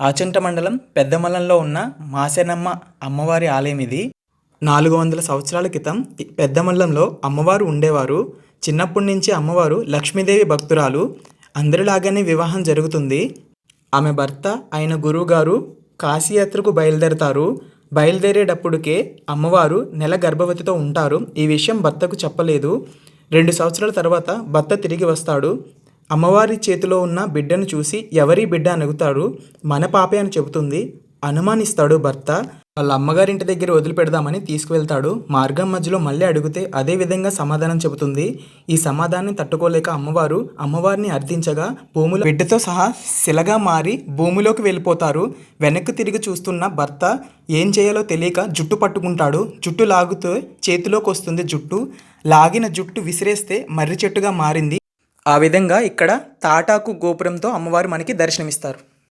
ఆచంట మండలం పెద్దమల్లంలో ఉన్న మాసేనమ్మ అమ్మవారి ఆలయం ఇది. నాలుగు వందల సంవత్సరాల క్రితం పెద్దమల్లంలో అమ్మవారు ఉండేవారు. చిన్నప్పటి నుంచి అమ్మవారు లక్ష్మీదేవి భక్తురాలు. అందరిలాగానే వివాహం జరుగుతుంది. ఆమె భర్త ఆయన గురువుగారు కాశీయాత్రకు బయలుదేరతారు. బయలుదేరేటప్పటికే అమ్మవారు నెల గర్భవతితో ఉంటారు. ఈ విషయం భర్తకు చెప్పలేదు. రెండు సంవత్సరాల తర్వాత భర్త తిరిగి వస్తాడు. అమ్మవారి చేతిలో ఉన్న బిడ్డను చూసి ఎవరి బిడ్డ అని మన పాపే అని చెబుతుంది. అనుమానిస్తాడు భర్త. వాళ్ళ అమ్మగారింటి దగ్గర వదిలిపెడదామని తీసుకువెళ్తాడు. మార్గం మధ్యలో మళ్ళీ అడిగితే అదే విధంగా సమాధానం చెబుతుంది. ఈ సమాధానం తట్టుకోలేక అమ్మవారు అమ్మవారిని అర్థించగా భూమిలో బిడ్డతో సహా శిలగా మారి భూమిలోకి వెళ్ళిపోతారు. వెనక్కి తిరిగి చూస్తున్న భర్త ఏం చేయాలో తెలియక జుట్టు పట్టుకుంటాడు. జుట్టు లాగుతూ చేతిలోకి వస్తుంది జుట్టు. లాగిన జుట్టు విసిరేస్తే మర్రి చెట్టుగా మారింది. ఆ విధంగా ఇక్కడ తాటాకు గోపురంతో అమ్మవారు మనకి దర్శనమిస్తారు.